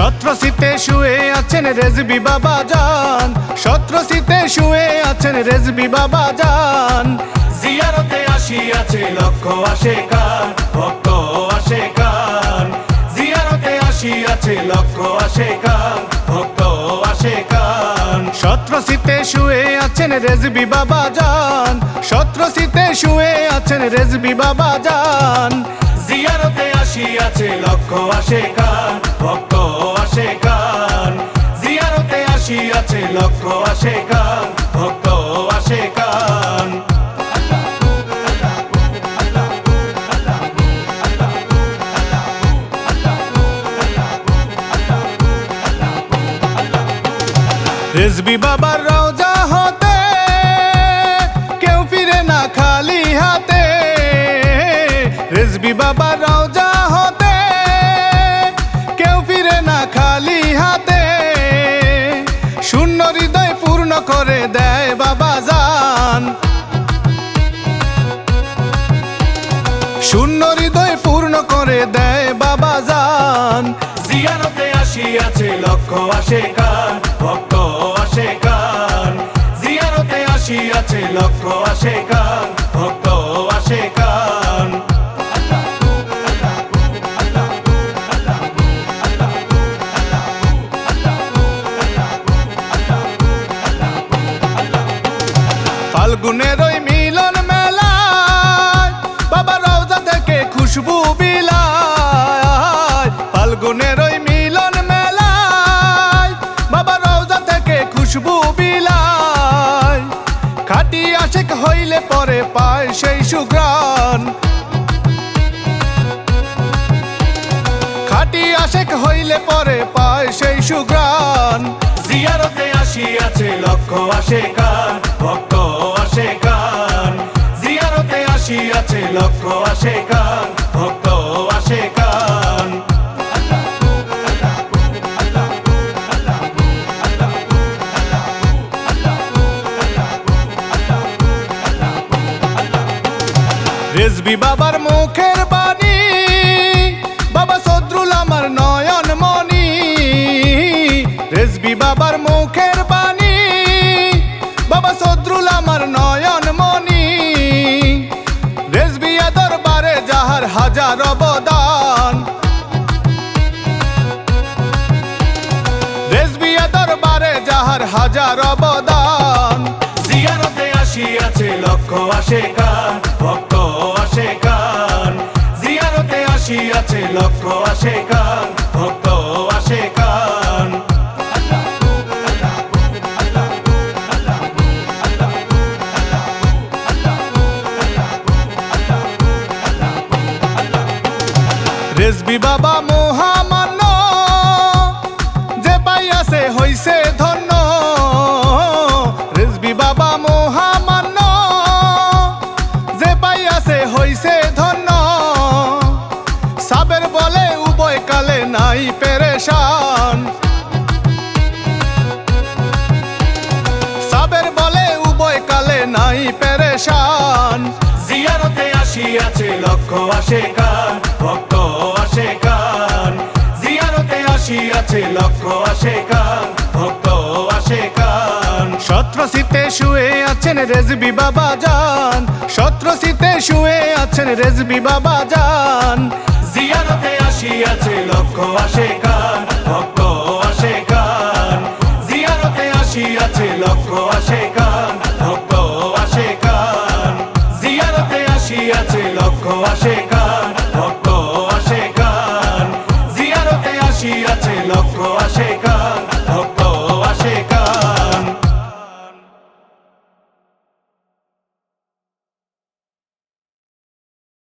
শীতে শুয়ে আছেন রেজবি বাবা যান সত্র শীতে শুয়ে আছেন রেজবি বাবা যান জিয়ারতে আসিয়াছে লক্ষ আসে কান, ভক্ত আসে কান। জিয়ারতে আসিয়াছে লক্ষ আসে কান, ভক্ত আসে কান। সত্র শীতে শুয়ে আছেন রেজবি বাবা যান সত্র শীতে শুয়ে আছেন রেজবি বাবা যান জিয়ারতে আসিয়াছে লক্ষ আসে কান ভক্ত আসে কান জিয়ারতে আসিয়াছে লক্ষ আসে কান ভক্ত আসে কান রেজবি বাবার রওজা হতে করে দেয় বাবা জান। জিয়ারতে আসিয়াছে লক্ষ আসে কান ভক্ত আসে কান জিয়ারতে আসিয়াছে লক্ষ আসে কান ভক্ত আসে কান ফাল্গুনের ওই মিলন মেলায় বাবা রওজা থেকে খুশবু বিলায় পরে পায় সেই সুগ্রাণ। খাটি আশেক হইলে পরে পায় সেই সুগ্রাণ। জিয়ারতে আসিয়াছে লক্ষ আসে কান ভক্ত আসে কান জিয়ারতে আসিয়াছে লক্ষ আসে কান রেজবি বাবার মুখের বাণী, বাবা সদরুল আমার নয়ন মনি রেজবি বাবার মুখের বাণী, বাবা সদরুল আমার নয়ন মনি রেজবিয়া দরবারে যাহার হাজার অবদান। রেজবিয়া দরবারে যাহার হাজার অবদান। জিয়ারতে আসিয়াছে লক্ষ আসে কান জিয়ারতে আছে লক্ষ আসে কান ভক্ত আসে কান। রেজবি বাবা লক্ষ আসে কান ভক্ত আসে কান জিয়ারতে আসিয়াছে লক্ষ আসে কান ভক্ত আসে কান সত্রসিতে শুয়ে আছেন রেজবি বাবা যান সত্রসিতে শুয়ে আছেন রেজবি বাবা যান জিয়ারতে আসিয়াছে লক্ষ আসে ভক্ত আসে